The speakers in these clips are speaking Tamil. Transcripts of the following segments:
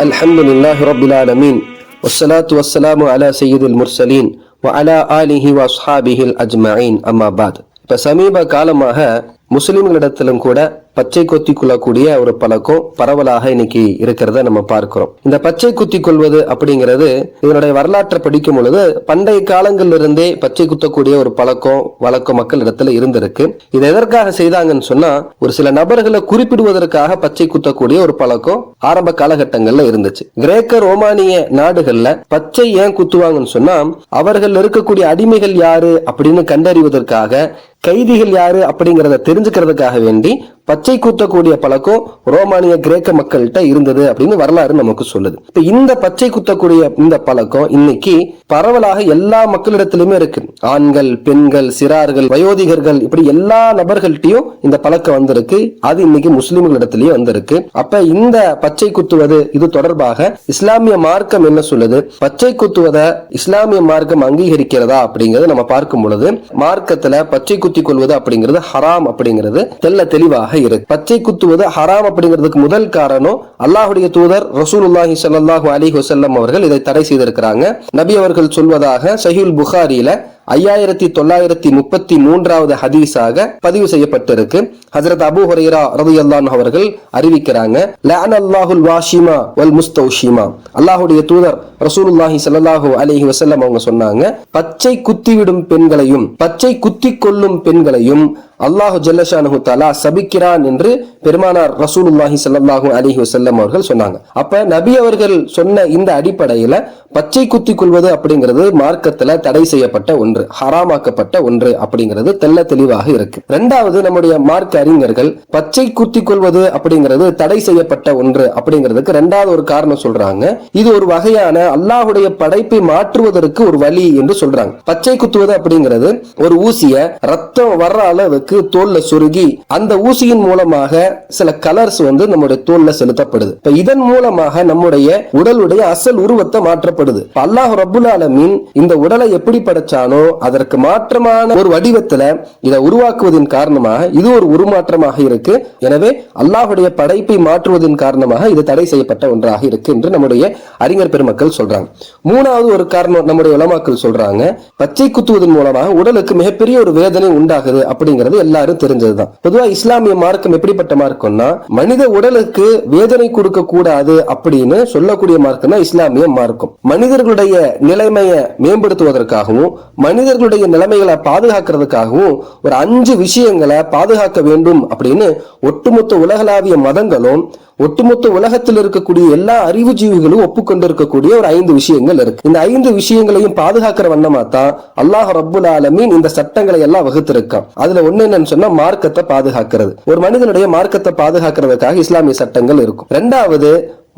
الحمد لله رب العالمين والصلاة والسلام على سيد المرسلين وعلى آله وأصحابه الأجمعين أما بعد இப்ப சமீப காலமாக முஸ்லிம்களிடத்திலும் கூட பச்சை கொத்தி கொள்ளக்கூடிய ஒரு பழக்கம் பரவலாக இன்னைக்கு இருக்கிறத நம்ம பார்க்கிறோம். இந்த பச்சை குத்தி கொள்வது அப்படிங்கிறது இதனுடைய வரலாற்றை படிக்கும் பொழுது பண்டைய காலங்களிலிருந்தே இருந்தே பச்சை குத்தக்கூடிய ஒரு பழக்கம் வழக்கம் மக்கள் இடத்துல இருந்திருக்கு. இது எதற்காக செய்தாங்கன்னு சொன்னா ஒரு சில நபர்களை குறிப்பிடுவதற்காக பச்சை குத்தக்கூடிய ஒரு பழக்கம் ஆரம்ப காலகட்டங்கள்ல இருந்துச்சு. கிரேக்க ரோமானிய நாடுகள்ல பச்சை ஏன் குத்துவாங்கன்னு சொன்னா அவர்கள் இருக்கக்கூடிய அடிமைகள் யாரு அப்படின்னு கண்டறிவதற்காக கைதிகள் யாரு அப்படிங்கறத தெரிஞ்சுக்கிறதுக்காக வேண்டி பச்சை குத்தக்கூடிய பழக்கம் ரோமானிய கிரேக்க மக்கள்கிட்ட இருந்தது அப்படின்னு வரலாறு நமக்கு சொல்லுது. இப்ப இந்த பச்சை குத்தக்கூடிய இந்த பழக்கம் இன்னைக்கு பரவலாக எல்லா மக்களிடத்திலுமே இருக்கு. ஆண்கள் பெண்கள் சிறார்கள் வயோதிகர்கள் இப்படி எல்லா நபர்கள்ட்டையும் இந்த பழக்கம் வந்திருக்கு. அது இன்னைக்கு முஸ்லிம்களிடத்திலயும் வந்திருக்கு. அப்ப இந்த பச்சை குத்துவது இது தொடர்பாக இஸ்லாமிய மார்க்கம் என்ன சொல்லுது? பச்சை குத்துவதை இஸ்லாமிய மார்க்கம் அங்கீகரிக்கிறதா அப்படிங்கறத நம்ம பார்க்கும் பொழுது மார்க்கத்துல பச்சை குத்தி கொள்வது அப்படிங்கிறது ஹராம் அப்படிங்கிறது தெல்ல தெளிவாக இருக்கு. பச்சை குத்துவது ஹராம் அப்படிங்கிறதுக்கு முதல் காரணம் அல்லாஹுடைய தூதர் ரசூலுல்லாஹி சல்லாஹூ அலி ஹுசல்லம் அவர்கள் இதை தடை செய்திருக்கிறாங்க. நபி அவர்கள் சொல்வதாக சஹீல் புகாரியில ஐயாயிரத்தி தொள்ளாயிரத்தி முப்பத்தி மூன்றாவது ஹதீஸாக பதிவு செய்யப்பட்டிருக்கு. ஹசரத் அபு ஹுரைரா ரலியல்லாஹு அவர்கள் அறிவிக்கிறாங்க லஅன அல்லாஹுல் வாஷிமா வல் முஸ்தௌஷிமா. அல்லாஹுடைய தூதர் ரசூலுல்லாஹி சல்லாஹூ அலிஹி வசல்லம் அவங்க சொன்னாங்க பச்சை குத்திவிடும் பெண்களையும் பச்சை குத்தி கொள்ளும் பெண்களையும் அல்லாஹு ஜல்லஷானு தாலா சபிக்கிறான் என்று பெருமானார் ரசூலுல்லாஹி சல்லாஹூ அலிஹி வசல்லம் அவர்கள் சொன்னாங்க. அப்ப நபி அவர்கள் சொன்ன இந்த அடிப்படையில பச்சை குத்தி கொள்வது அப்படிங்கிறது மார்க்கத்துல தடை செய்யப்பட்ட ஒன்று ஹராமாக்கப்பட்ட ஒன்று அப்படிங்கிறது தெல்ல தெளிவாக இருக்கு. ரெண்டாவது நம்முடைய மார்க்க அறிஞர்கள் பச்சை குத்தி கொள்வது அப்படிங்கிறது தடை செய்யப்பட்ட ஒன்று அப்படிங்கிறதுக்கு ரெண்டாவது ஒரு காரணம் சொல்றாங்க. இது ஒரு வகையான அல்லாஹுடைய படைப்பை மாற்றுவதற்கு ஒரு வழி என்று சொல்றாங்க. பச்சை குத்துவது அப்படிங்கிறது ஒரு ஊசிய ரத்தம் வர்ற அளவுக்கு அளவுக்கு தோல்ல சுருகி அந்த ஊசியின் மூலமாக சில கலர்ஸ் வந்து நம்முடைய தோல்ல செலுத்தப்படுது. இப்ப இதன் மூலமாக நம்முடைய உடலுடைய அசல் உருவத்தை மாற்றப்படுது. அல்லாஹ் ரபுல் ஆலமீன் இந்த உடலை எப்படி படைச்சானோ அதற்கு மாற்றமான ஒரு வடிவத்துல இதை உருவாக்குவதன் காரணமாக இது ஒரு உருமாற்றமாக இருக்கு. எனவே அல்லாஹுடைய படைப்பை மாற்றுவதன் காரணமாக இது தடை செய்யப்பட்ட ஒன்றாக இருக்கு என்று நம்முடைய அறிஞர் பெருமக்கள் சொல்றாங்க. மூணாவது ஒரு காரணம் நம்முடைய உலமாக்கள் சொல்றாங்க. பச்சை குத்துவதன் மூலமாக உடலுக்கு மிகப்பெரிய ஒரு வேதனை உண்டாகுது அப்படிங்கிறது எல்லாரும் தெரிஞ்சதுதான். பொதுவா இஸ்லாமிய மார்க்கம் எப்படிப்பட்ட மார்க்கம்னா மனித உடலுக்கு வேதனை கொடுக்க கூடாது அப்படின்னு சொல்லக்கூடிய மார்க்கம் தான் இஸ்லாமிய மார்க்கம். மனிதர்களுடைய நிலைமையை மேம்படுத்துவதற்காகவும் மனிதர்களுடைய நிலைமைகளை பாதுகாக்கிறதுக்காகவும் ஒரு அஞ்சு விஷயங்களை பாதுகாக்க வேண்டும் அப்படின்னு ஒட்டுமொத்த உலகளாவிய மதங்களும் ஒட்டுமொத்த உலகத்தில் இருக்கக்கூடிய எல்லா அறிவு ஜீவிகளும் ஒப்புக்கொண்டிருக்கக்கூடிய ஒரு ஐந்து விஷயங்கள் இருக்கு. இந்த ஐந்து விஷயங்களையும் பாதுகாக்கிற வண்ணமா தான் அல்லாஹ் ரப்புல் ஆலமீன் இந்த சட்டங்களை எல்லாம் வகுத்திருக்கான். அதுல ஒண்ணு என்னன்னு சொன்னா மார்க்கத்தை பாதுகாக்கிறது. ஒரு மனிதனுடைய மார்க்கத்தை பாதுகாக்கிறதுக்காக இஸ்லாமிய சட்டங்கள் இருக்கும். ரெண்டாவது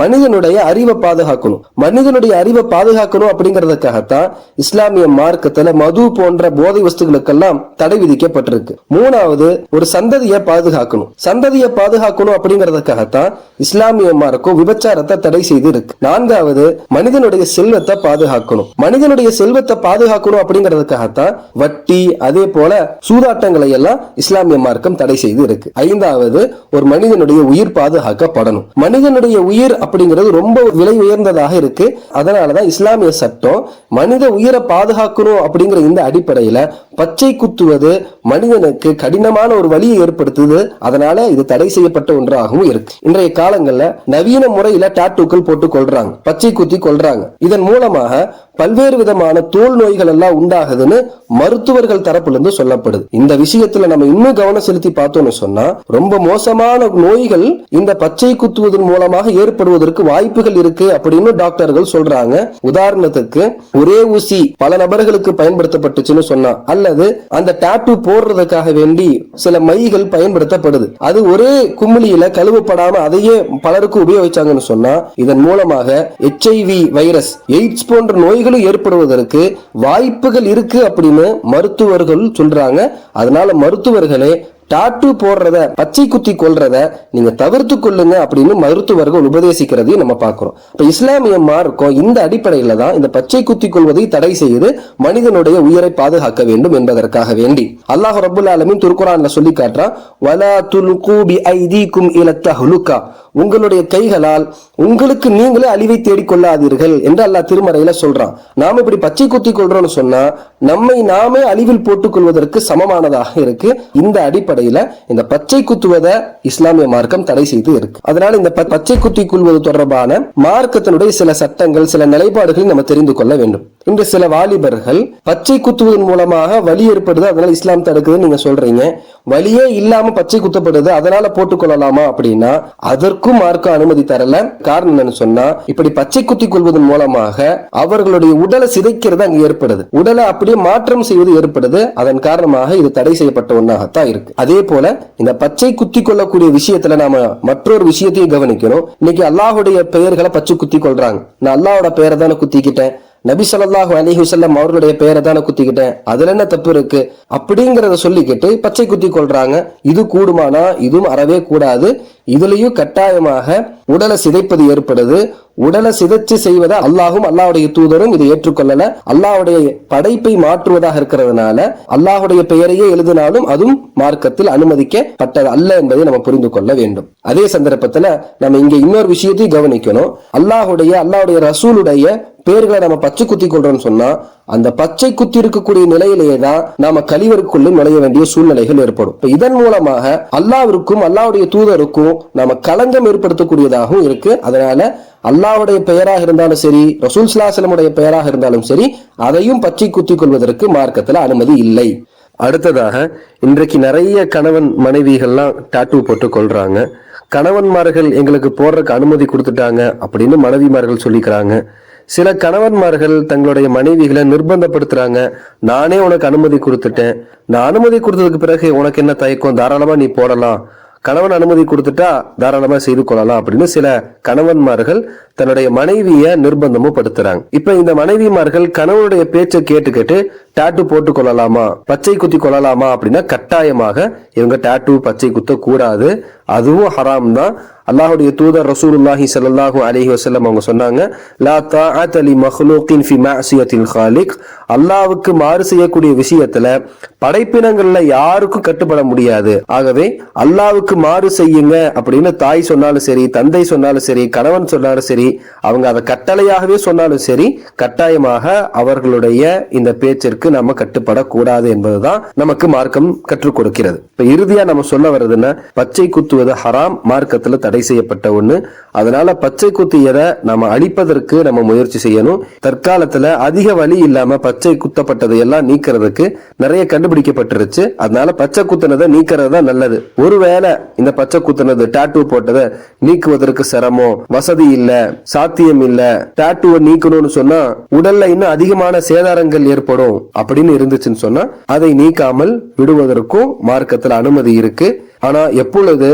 மனிதனுடைய அறிவை பாதுகாக்கணும். மனிதனுடைய அறிவை பாதுகாக்கணும் அப்படிங்கறதுக்காகத்தான் இஸ்லாமிய மார்க்கத்துல மது போன்ற போதை வஸ்துகளுக்கெல்லாம் தடை விதிக்கப்பட்டிருக்கு. மூணாவது ஒரு சந்ததியை பாதுகாக்கணும். சந்ததியை பாதுகாக்கணும் அப்படிங்கறதுக்காகத்தான் இஸ்லாமிய மார்க்கம் விபச்சாரத்தை தடை செய்து இருக்கு நான்காவது மனிதனுடைய செல்வத்தை பாதுகாக்கணும். மனிதனுடைய செல்வத்தை பாதுகாக்கணும் அப்படிங்கறதுக்காகத்தான் வட்டி அதே போல சூதாட்டங்களை எல்லாம் இஸ்லாமிய மார்க்கம் தடை செய்து இருக்கு ஐந்தாவது ஒரு மனிதனுடைய உயிர் பாதுகாக்கப்படணும். மனிதனுடைய உயிர் அப்படிங்கிறது ரொம்ப விலை உயர்ந்ததாக இருக்கு. அதனாலதான் இஸ்லாமிய சட்டம் மனித உயிரை பாதுகாக்கணும் அப்படிங்கிற இந்த அடிப்படையில பச்சை குத்துவது மனிதனுக்கு கடினமான ஒரு வழியை ஏற்படுத்துது. அதனால இது தடை செய்யப்பட்ட ஒன்றாகவும் இருக்கு. இன்றைய காலங்கள்ல நவீன முறையில டாட்டூக்கள் போட்டு கொள்றாங்க. பச்சை குத்தி கொள்றாங்க. இதன் மூலமாக பல்வேறு விதமான தோல் நோய்கள் எல்லாம் உண்டாகுதுன்னு மருத்துவர்கள் தரப்புல இருந்து சொல்லப்படுது. இந்த விஷயத்துல நம்ம இன்னும் கவனம் செலுத்தி பார்த்தோம்னு சொன்னா ரொம்ப மோசமான நோய்கள் இந்த பச்சை குத்துவதன் மூலமாக ஏற்படுவதற்கு வாய்ப்புகள் இருக்கு அப்படின்னு டாக்டர்கள் சொல்றாங்க. உதாரணத்துக்கு ஒரே ஊசி பல நபர்களுக்கு பயன்படுத்தப்பட்டுச்சுன்னு சொன்னா அல்லது அந்த டாட்டூ போடுறதுக்காக வேண்டி சில மைகள் பயன்படுத்தப்படுது. அது ஒரே குமிழியில கழுவப்படாம அதையே பலருக்கு உபயோகிச்சாங்கன்னு சொன்னா இதன் மூலமாக எச்ஐவி வைரஸ் எய்ட்ஸ் போன்ற நோய்களும் ஏற்படுவதற்கு வாய்ப்புகள் இருக்கு அப்படின்னு மருத்துவர்கள் சொல்றாங்க. அதனால மருத்துவர்களே டாட்டு போடுறத பச்சை குத்தி கொள்றத நீங்க தவிர்த்து கொள்ளுங்க அப்படின்னு மருத்துவர்கள் உபதேசிக்கிறதையும் நம்ம பார்க்கிறோம். இப்ப இஸ்லாமிய மார்க்கம் இந்த அடிப்படையில தான் இந்த பச்சை குத்தி கொள்வதை தடை செய்து மனிதனுடைய உயிரை பாதுகாக்க வேண்டும் என்பதற்காக வேண்டி. அல்லாஹ் ரபுல் ஆலமின் துருக்குறான்ல சொல்லி காட்டுறான் வலா துல்கு பி ஐதீக்கும் இல தஹ்லுகா. உங்களுடைய கைகளால் உங்களுக்கு நீங்களே அழிவை தேடிக்கொள்ளாதீர்கள் என்று அல்லாஹ் திருமறையில சொல்றான். நாம இப்படி பச்சை குத்தி கொள்றோம்னு சொன்னா நம்மை நாமே அழிவில் போட்டுக் கொள்வதற்கு சமமானதாக இருக்கு. இந்த அடிப்படை அடிப்படையில இந்த பச்சை குத்துவதை இஸ்லாமிய மார்க்கம் தடை செய்து இருக்கு. அதனால இந்த பச்சை குத்தி கொள்வது தொடர்பான மார்க்கத்தினுடைய சில சட்டங்கள் சில நிலைப்பாடுகளை நம்ம தெரிந்து கொள்ள வேண்டும். இன்று சில வாலிபர்கள் பச்சை குத்துவதன் மூலமாக வலி ஏற்படுது அதனால இஸ்லாம் தடுக்குதுன்னு நீங்க சொல்றீங்க. வலியே இல்லாம பச்சை குத்தப்படுது அதனால போட்டுக்கொள்ளலாமா அப்படின்னா அதற்கும் மார்க்க அனுமதி தரல. காரணம் என்னன்னு சொன்னா இப்படி பச்சை குத்தி கொள்வதன் மூலமாக அவர்களுடைய உடலை சிதைக்கிறது அங்க ஏற்படுது. உடலை அப்படியே மாற்றம் செய்வது ஏற்படுது. அதன் காரணமாக இது தடை செய்யப்பட்ட ஒன்றாகத்தான் இருக்கு. அதே போல இந்த பச்சை குத்தி கொள்ளக்கூடிய விஷயத்துல நாம மற்றொரு விஷயத்தையும் கவனிக்கணும். இன்னைக்கு அல்லாஹுடைய பெயர்களை பச்சை குத்தி கொள்றாங்க நான் அல்லாஹோட பெயரை தானே குத்திக்கிட்டேன். நபி சொல்லாஹு அலி ஹுசல்லம் அவர்களுடைய பெயரை தானே குத்திக்கிட்டேன். அதுல என்ன தப்பு இருக்கு? அப்படிங்கறத சொல்லிக்கிட்டு பச்சை குத்தி கொள்றாங்க இது கூடுமானா? இதுவும் அறவே கூடாது. இதுலயும் கட்டாயமாக உடலை சிதைப்பது ஏற்படுது. உடலை சிதைச்சு செய்வதை அல்லாஹும் அல்லாவுடைய தூதரும் இதை ஏற்றுக்கொள்ளல. அல்லாவுடைய படைப்பை மாற்றுவதாக இருக்கிறதுனால அல்லாஹுடைய பெயரையே எழுதினாலும் அதுவும் மார்க்கத்தில் அனுமதிக்கப்பட்டது அல்ல என்பதை நம்ம புரிந்து கொள்ள வேண்டும். அதே சந்தர்ப்பத்துல நம்ம இங்க இன்னொரு விஷயத்தையும் கவனிக்கணும். அல்லாஹுடைய அல்லாவுடைய ரசூலுடைய பேர்களை நம்ம பச்சை குத்தி கொள்றோம்னு சொன்னா அந்த பச்சை குத்தி இருக்கக்கூடிய நிலையிலேயே தான் நாம கழிவருக்குள்ளே நுழைய வேண்டிய சூழ்நிலைகள் ஏற்படும். இப்ப இதன் மூலமாக அல்லாவிற்கும் அல்லாவுடைய தூதருக்கும் நாம களங்கம் ஏற்படுத்தக்கூடியதாகவும் இருக்கு. அதனால அல்லாவுடைய பெயராக இருந்தாலும் சரி ரசூல் சலாசலமுடைய பெயராக இருந்தாலும் சரி அதையும் பற்றி குத்தி கொள்வதற்கு மார்க்கத்தில் அனுமதி இல்லை. அடுத்ததாக இன்றைக்கு நிறைய கணவன் மனைவிகள்லாம் டாட்டூ போட்டு கொள்றாங்க. கணவன்மார்கள் எங்களுக்கு போடுறதுக்கு அனுமதி கொடுத்துட்டாங்க அப்படின்னு மனைவிமார்கள் சொல்லிக்கிறாங்க. சில கணவன்மார்கள் தங்களுடைய மனைவிகளை நிர்பந்தப்படுத்துறாங்க. நானே உனக்கு அனுமதி கொடுத்துட்டேன். நான் அனுமதி கொடுத்ததுக்கு பிறகு உனக்கு என்ன தயக்கம்? தாராளமா நீ போடலாம். கணவன் அனுமதி கொடுத்துட்டா தாராளமா செய்து கொள்ளலாம் அப்படின்னு சில கணவன்மார்கள் தன்னுடைய மனைவிய நிர்பந்தமும் படுத்துறாங்க இப்ப இந்த மனைவிமார்கள் கணவனுடைய பேச்சை கேட்டு கேட்டு டாட்டு போட்டு கொள்ளலாமா? பச்சை குத்தி கொள்ளலாமா அப்படின்னா கட்டாயமாக இவங்க டாட்டு பச்சை குத்த கூடாது. அதுவும் ஹராம் தான். அல்லாஹுடைய தூதர் ரசூலுல்லாஹி சல்லாஹு அலஹி வசல்லம் அவங்க சொன்னாங்க லா தாஅத அலி மக்லூகின் ஃபி மஅசியத்தில் ஹாலிக். அல்லாஹ்வுக்கு மாறு செய்யக்கூடிய விஷயத்துல படைப்பினங்கள்ல யாருக்கும் கட்டுப்பட முடியாது. ஆகவே அல்லாவுக்கு மாறு செய்யுங்க அப்படின்னு தாய் சொன்னாலும் சரி தந்தை சொன்னாலும் சரி கணவன் சொன்னாலும் சரி அவங்க அதை கட்டளையாகவே சொன்னாலும் சரி கட்டாயமாக அவர்களுடைய இந்த பேச்சிற்கு நம்ம கட்டுப்படக்கூடாது என்பதுதான் நமக்கு மார்க்கம் கற்றுக் கொடுக்கிறது. இப்ப இறுதியா நம்ம சொல்ல வர்றதுன்னா பச்சை குத்துவது ஹராம் மார்க்கத்துல தடை செய்யப்பட்ட ஒண்ணு. அதனால பச்சை குத்தியதை நம்ம அழிப்பதற்கு நம்ம முயற்சி செய்யணும். தற்காலத்துல அதிக வலி இல்லாம பச்சை குத்தப்பட்டதை எல்லாம் நீக்கிறதுக்கு நிறைய கண்டுபிடிக்கப்பட்டிருச்சு. அதனால பச்சை குத்துனதை நீக்கிறது தான் நல்லது. ஒருவேளை இந்த பச்சை குத்துனது டாட்டூ போட்டதை நீக்குவதற்கு சிரமம் வசதி இல்ல சாத்தியம் இல்ல. டாட்டூவை நீக்கணும்னு சொன்னா உடல்ல இன்னும் அதிகமான சேதாரங்கள் ஏற்படும். அப்படின்னு இருந்துச்சுன்னு சொன்னா அதை நீக்காமல் விடுவதற்கும் மார்க்கத்துல அனுமதி இருக்கு. ஆனா எப்பொழுது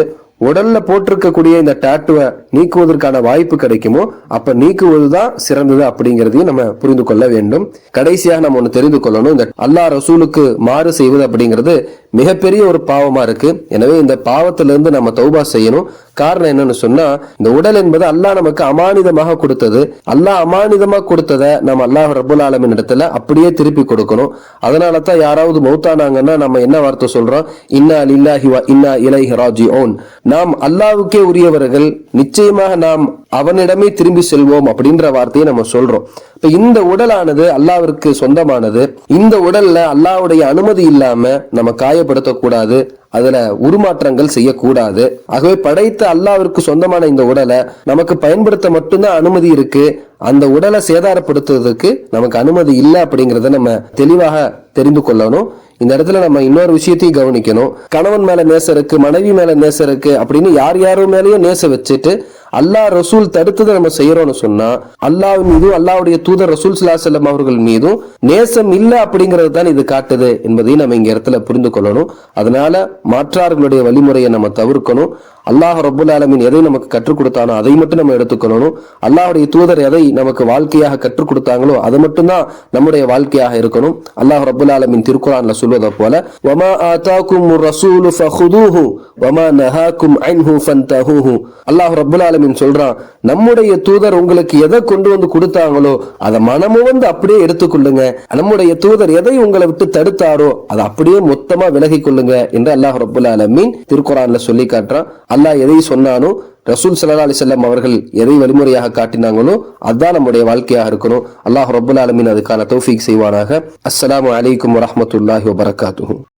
உடல்ல போட்டிருக்கக்கூடிய இந்த டாட்டுவை நீக்குவதற்கான வாய்ப்பு கிடைக்குமோ அப்ப நீக்குவதுதான் சிறந்தது அப்படிங்கறதையும் நம்ம புரிந்து கொள்ள வேண்டும். கடைசியாக நம்ம ஒண்ணு தெரிந்து கொள்ளணும். இந்த அல்லாஹ் ரசூலுக்கு மாறு செய்வது அப்படிங்கிறது மிகப்பெரிய ஒரு பாவமா இருக்கு. எனவே இந்த பாவத்திலிருந்து நம்ம தௌபா செய்யணும். காரணம் என்னன்னு சொன்னா இந்த உடல் என்பது அல்லாஹ் நமக்கு அமானிதமாக கொடுத்தது. அல்லாஹ் அமானிதமா கொடுத்ததை நம்ம அல்லாஹ் ரபுல் ஆலமின் இடத்துல அப்படியே திருப்பி கொடுக்கணும். அதனால தான் யாராவது மௌத்தானாங்கன்னா நம்ம என்ன வார்த்தை சொல்றோம்? இன்னா லில்லாஹி வா இன்னா இலைஹி ராஜிஊன். நாம் அல்லாவுக்கே உரியவர்கள் நிச்சயமாக நாம் அவனிடமே திரும்பி செல்வோம் அப்படின்ற வார்த்தையை நம்ம சொல்றோம். இப்ப இந்த உடலானது அல்லாவிற்கு சொந்தமானது. இந்த உடல்ல அல்லாவுடைய அனுமதி இல்லாம நம்ம காயப்படுத்தக்கூடாது அதுல உருமாற்றங்கள் செய்யக்கூடாது. ஆகவே படைத்த அல்லாவிற்கு சொந்தமான இந்த உடலை நமக்கு பயன்படுத்த மட்டும்தான் அனுமதி இருக்கு. அந்த உடலை சேதாரப்படுத்துவதற்கு நமக்கு அனுமதி இல்லை அப்படிங்கறத நம்ம தெளிவாக தெரிந்து கொள்ளணும். இந்த இடத்துல நம்ம இன்னொரு விஷயத்தையும் கவனிக்கணும். கணவன் மேல நேசம் இருக்கு மனைவி மேல நேசம் இருக்கு அப்படின்னு யார் யாரும் மேலேயும் நேச வச்சுட்டு அல்லாஹ் ரசூல் தடுத்ததை நம்ம செய்யறோம்னு சொன்னா அல்லாஹ் மீதும் அல்லாவுடைய தூதர் ரசூல் ஸல்லல்லாஹு அவர்கள் மீதும் நேசம் இல்லை அப்படிங்கிறது தான் இது காட்டுது என்பதையும் நம்ம இங்க இடத்துல புரிந்து கொள்ளணும். அதனால மாற்றார்களுடைய வழிமுறையை நம்ம தவிர்க்கணும். அல்லாஹ் ரபுல் ஆலமின் எதை நமக்கு கற்றுக் கொடுத்தானோ அதை மட்டும் நம்ம எடுத்துக்கொள்ளணும். அல்லாஹ்வுடைய தூதர் எதை நமக்கு வாழ்க்கையாக கற்றுக் கொடுத்தாங்களோ அது மட்டும்தான் நம்முடைய வாழ்க்கையாக இருக்கணும். அல்லாஹ் ரபுல் ஆலமின் திருக்குறான்ல சொல்வதை போல வமா ஆதாக்கும் ரசூலு ஃபஹுதூஹு வமா நஹாக்கும் அன்ஹு ஃபன்தஹூஹு அல்லாஹ் ரபுல் சொல்றான் நம்முடைய தூதர் உங்களுக்கு எதை கொண்டு வந்து கொடுத்தாங்களோ அதை மனமு வந்து அப்படியே எடுத்துக்கொள்ளுங்க. நம்முடைய தூதர் எதை உங்களை விட்டு தடுத்தாரோ அதை அப்படியே மொத்தமா விலகி கொள்ளுங்க என்று அல்லாஹ் ரபுல் அலமீன் திருக்குறான்ல சொல்லி காட்டுறான். அல்லாஹ் எதை சொன்னானோ ரசூல் சல்லா அலிசல்லாம் அவர்கள் எதை வழிமுறையாக காட்டினாங்களோ அதுதான் நம்முடைய வாழ்க்கையாக இருக்கணும். அல்லாஹ் ரபுல் அலமின் அதுக்கான தௌஃபீக் செய்வானாக. அஸ்லாம் அலைக்கும் வரமத்துல்லாஹி வபரகாத்து